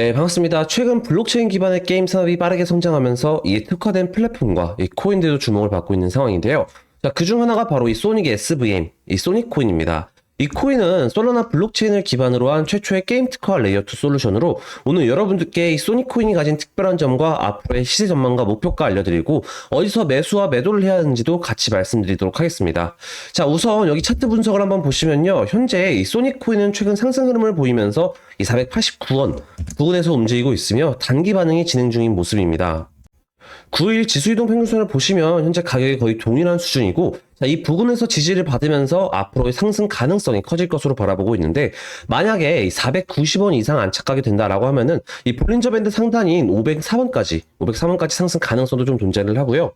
네, 반갑습니다. 최근 블록체인 기반의 게임 산업이 빠르게 성장하면서 이에 특화된 플랫폼과 이 코인들도 주목을 받고 있는 상황인데요. 자, 그 중 하나가 바로 이 소닉 SVM, 이 소닉 코인입니다. 이 코인은 솔라나 블록체인을 기반으로 한 최초의 게임 특화 레이어 2 솔루션으로 오늘 여러분들께 이 소닉 코인이 가진 특별한 점과 앞으로의 시세 전망과 목표가 알려드리고 어디서 매수와 매도를 해야 하는지도 같이 말씀드리도록 하겠습니다. 자, 우선 여기 차트 분석을 한번 보시면요. 현재 이 소닉 코인은 최근 상승 흐름을 보이면서 이 489원 부근에서 움직이고 있으며 단기 반응이 진행 중인 모습입니다. 9일 지수이동 평균선을 보시면 현재 가격이 거의 동일한 수준이고 자, 이 부근에서 지지를 받으면서 앞으로의 상승 가능성이 커질 것으로 바라보고 있는데 만약에 490원 이상 안착하게 된다라고 하면은 이 볼린저 밴드 상단인 504원까지 503원까지 상승 가능성도 좀 존재를 하고요.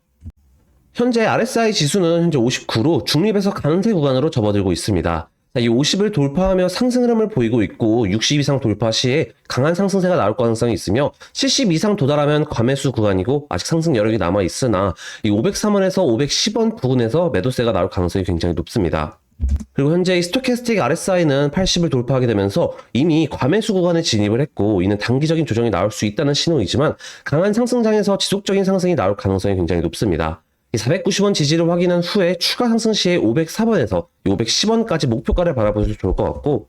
현재 RSI 지수는 현재 59로 중립에서 강세 구간으로 접어들고 있습니다. 자, 이 50을 돌파하며 상승 흐름을 보이고 있고 60 이상 돌파 시에 강한 상승세가 나올 가능성이 있으며 70 이상 도달하면 과매수 구간이고 아직 상승 여력이 남아 있으나 이 503원에서 510원 부근에서 매도세가 나올 가능성이 굉장히 높습니다. 그리고 현재 이 스토캐스틱 RSI는 80을 돌파하게 되면서 이미 과매수 구간에 진입을 했고 이는 단기적인 조정이 나올 수 있다는 신호이지만 강한 상승장에서 지속적인 상승이 나올 가능성이 굉장히 높습니다. 이 490원 지지를 확인한 후에 추가 상승 시에 504원에서 510원까지 목표가를 바라보셔도 좋을 것 같고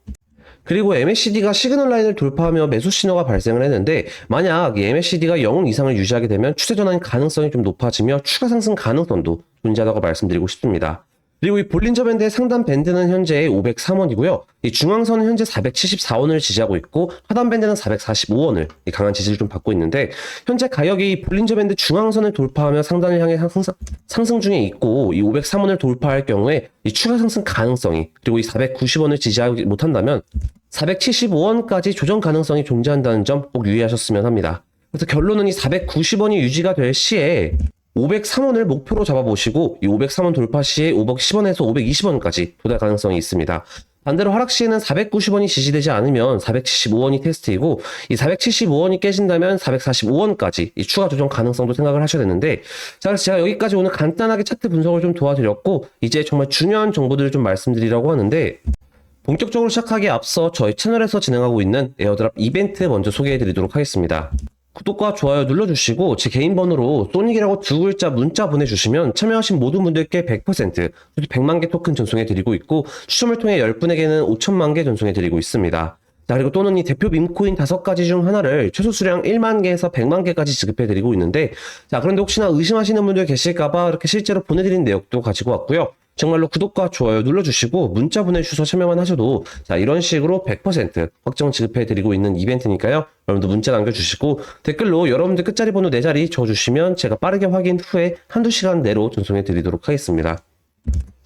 그리고 MACD가 시그널 라인을 돌파하며 매수 신호가 발생을 했는데 만약 이 MACD가 0 이상을 유지하게 되면 추세 전환 가능성이 좀 높아지며 추가 상승 가능성도 존재하다고 말씀드리고 싶습니다. 그리고 이 볼린저 밴드의 상단 밴드는 현재 503원이고요. 이 중앙선은 현재 474원을 지지하고 있고 하단 밴드는 445원을 강한 지지를 좀 받고 있는데 현재 가격이 볼린저 밴드 중앙선을 돌파하며 상단을 향해 상승, 상승 중에 있고 이 503원을 돌파할 경우에 이 추가 상승 가능성이 그리고 이 490원을 지지하지 못한다면 475원까지 조정 가능성이 존재한다는 점 꼭 유의하셨으면 합니다. 그래서 결론은 이 490원이 유지가 될 시에 503원을 목표로 잡아보시고 이 503원 돌파 시에 510원에서 520원까지 도달 가능성이 있습니다. 반대로 하락 시에는 490원이 지지되지 않으면 475원이 테스트이고 이 475원이 깨진다면 445원까지 이 추가 조정 가능성도 생각을 하셔야 되는데 자 그래서 제가 여기까지 오늘 간단하게 차트 분석을 좀 도와드렸고 이제 정말 중요한 정보들을 좀 말씀드리려고 하는데 본격적으로 시작하기에 앞서 저희 채널에서 진행하고 있는 에어드랍 이벤트 먼저 소개해 드리도록 하겠습니다. 구독과 좋아요 눌러주시고 제 개인 번호로 소닉이라고 두 글자 문자 보내주시면 참여하신 모든 분들께 100% 100만 개 토큰 전송해 드리고 있고 추첨을 통해 10분에게는 5천만 개 전송해 드리고 있습니다. 자, 그리고 또는 이 대표 밈코인 다섯 가지 중 하나를 최소 수량 1만 개에서 100만 개까지 지급해 드리고 있는데 자, 그런데 혹시나 의심하시는 분들 계실까봐 이렇게 실제로 보내드린 내역도 가지고 왔고요. 정말로 구독과 좋아요 눌러주시고 문자 보내주셔서 참여만 하셔도 자 이런 식으로 100% 확정 지급해드리고 있는 이벤트니까요. 여러분들 문자 남겨주시고 댓글로 여러분들 끝자리 번호 4자리 적어주시면 제가 빠르게 확인 후에 한두 시간 내로 전송해드리도록 하겠습니다.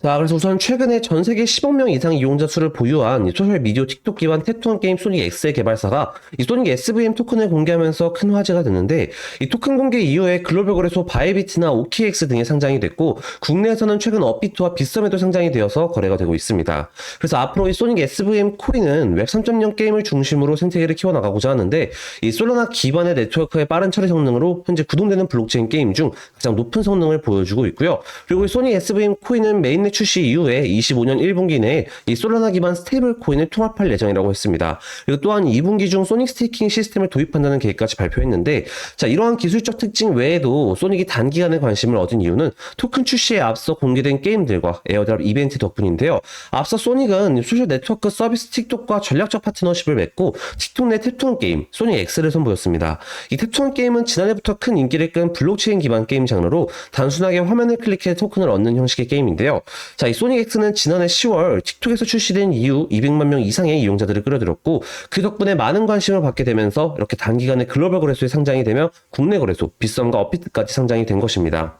자, 그래서 우선 최근에 전 세계 10억 명 이상 이용자 수를 보유한 이 소셜 미디어 틱톡 기반 태투한 게임 소닉 X의 개발사가 이 소닉 SVM 토큰을 공개하면서 큰 화제가 됐는데 이 토큰 공개 이후에 글로벌 거래소 바이비트나 OKX 등에 상장이 됐고 국내에서는 최근 업비트와 빗썸에도 상장이 되어서 거래가 되고 있습니다. 그래서 앞으로 이 소닉 SVM 코인은 웹 3.0 게임을 중심으로 생태계를 키워나가고자 하는데 이 솔라나 기반의 네트워크의 빠른 처리 성능으로 현재 구동되는 블록체인 게임 중 가장 높은 성능을 보여주고 있고요. 그리고 이 소닉 SVM 코인은 메인 출시 이후에 25년 1분기 내에 이 솔라나 기반 스테이블 코인을 통합할 예정이라고 했습니다. 그리고 또한 2분기 중 소닉 스테이킹 시스템을 도입한다는 계획까지 발표했는데 자 이러한 기술적 특징 외에도 소닉이 단기간에 관심을 얻은 이유는 토큰 출시에 앞서 공개된 게임들과 에어드랍 이벤트 덕분인데요. 앞서 소닉은 소셜 네트워크 서비스 틱톡과 전략적 파트너십을 맺고 틱톡 내 탭툰 게임 소닉 X를 선보였습니다. 이 탭툰 게임은 지난해부터 큰 인기를 끈 블록체인 기반 게임 장르로 단순하게 화면을 클릭해 토큰을 얻는 형식의 게임인데요. 자, 이 소닉 X는 지난해 10월 틱톡에서 출시된 이후 200만 명 이상의 이용자들을 끌어들였고 그 덕분에 많은 관심을 받게 되면서 이렇게 단기간에 글로벌 거래소에 상장이 되며 국내 거래소 빗썸과 업비트까지 상장이 된 것입니다.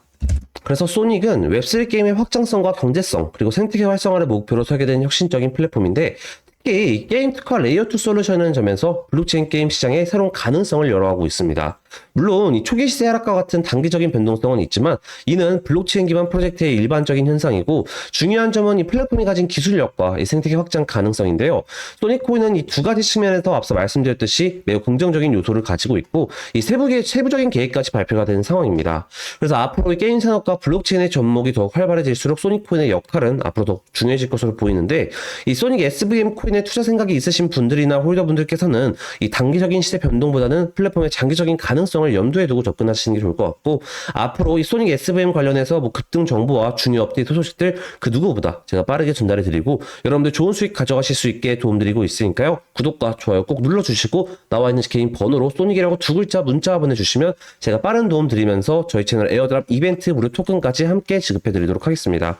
그래서 소닉은 웹3 게임의 확장성과 경제성 그리고 생태계 활성화를 목표로 설계된 혁신적인 플랫폼인데 특히 게임 특화 레이어 2 솔루션이라는 점에서 블록체인 게임 시장에 새로운 가능성을 열어가고 있습니다. 물론 이 초기 시세 하락과 같은 단기적인 변동성은 있지만 이는 블록체인 기반 프로젝트의 일반적인 현상이고 중요한 점은 이 플랫폼이 가진 기술력과 이 생태계 확장 가능성인데요. 소닉코인은 이 두 가지 측면에서 앞서 말씀드렸듯이 매우 긍정적인 요소를 가지고 있고 이 세부계, 세부적인 계획까지 발표가 되는 상황입니다. 그래서 앞으로 이 게임 산업과 블록체인의 접목이 더욱 활발해질수록 소닉코인의 역할은 앞으로 더 중요해질 것으로 보이는데 이 소닉 SVM 코인에 투자 생각이 있으신 분들이나 홀더분들께서는 이 단기적인 시세 변동보다는 플랫폼의 장기적인 가능 성을 염두에 두고 접근하시는 게 좋을 것 같고 앞으로 이 소닉 SVM 관련해서 뭐 급등 정보와 중요 업데이트 소식들 그 누구보다 제가 빠르게 전달해 드리고 여러분들 좋은 수익 가져가실 수 있게 도움드리고 있으니까요 구독과 좋아요 꼭 눌러주시고 나와 있는 개인 번호로 소닉이라고 두 글자 문자 보내주시면 제가 빠른 도움 드리면서 저희 채널 에어드랍 이벤트 무료 토큰까지 함께 지급해 드리도록 하겠습니다.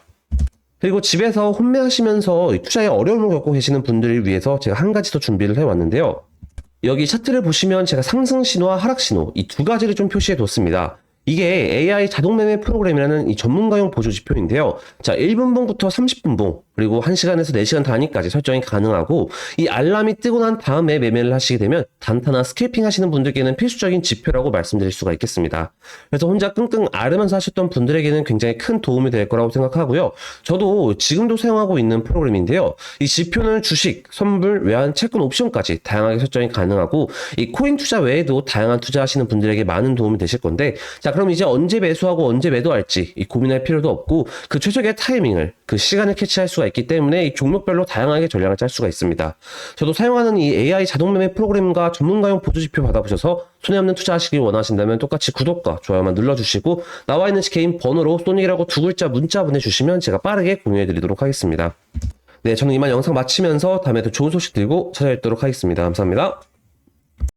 그리고 집에서 혼매하시면서 이 투자에 어려움을 겪고 계시는 분들을 위해서 제가 한 가지 더 준비를 해왔는데요. 여기 차트를 보시면 제가 상승 신호와 하락 신호 이 두 가지를 좀 표시해 뒀습니다. 이게 AI 자동 매매 프로그램이라는 이 전문가용 보조 지표인데요. 자, 1분봉부터 30분봉, 그리고 1시간에서 4시간 단위까지 설정이 가능하고, 이 알람이 뜨고 난 다음에 매매를 하시게 되면 단타나 스케이핑 하시는 분들께는 필수적인 지표라고 말씀드릴 수가 있겠습니다. 그래서 혼자 끙끙 앓으면서 하셨던 분들에게는 굉장히 큰 도움이 될 거라고 생각하고요. 저도 지금도 사용하고 있는 프로그램인데요. 이 지표는 주식, 선불, 외환, 채권, 옵션까지 다양하게 설정이 가능하고, 이 코인 투자 외에도 다양한 투자하시는 분들에게 많은 도움이 되실 건데, 자, 그럼 이제 언제 매수하고 언제 매도할지 이 고민할 필요도 없고 그 최적의 타이밍을 그 시간을 캐치할 수가 있기 때문에 이 종목별로 다양하게 전략을 짤 수가 있습니다. 저도 사용하는 이 AI 자동 매매 프로그램과 전문가용 보조 지표 받아보셔서 손해 없는 투자하시길 원하신다면 똑같이 구독과 좋아요만 눌러주시고 나와 있는 개인 번호로 소닉이라고 두 글자 문자 보내주시면 제가 빠르게 공유해드리도록 하겠습니다. 네, 저는 이만 영상 마치면서 다음에 더 좋은 소식 들고 찾아뵙도록 하겠습니다. 감사합니다.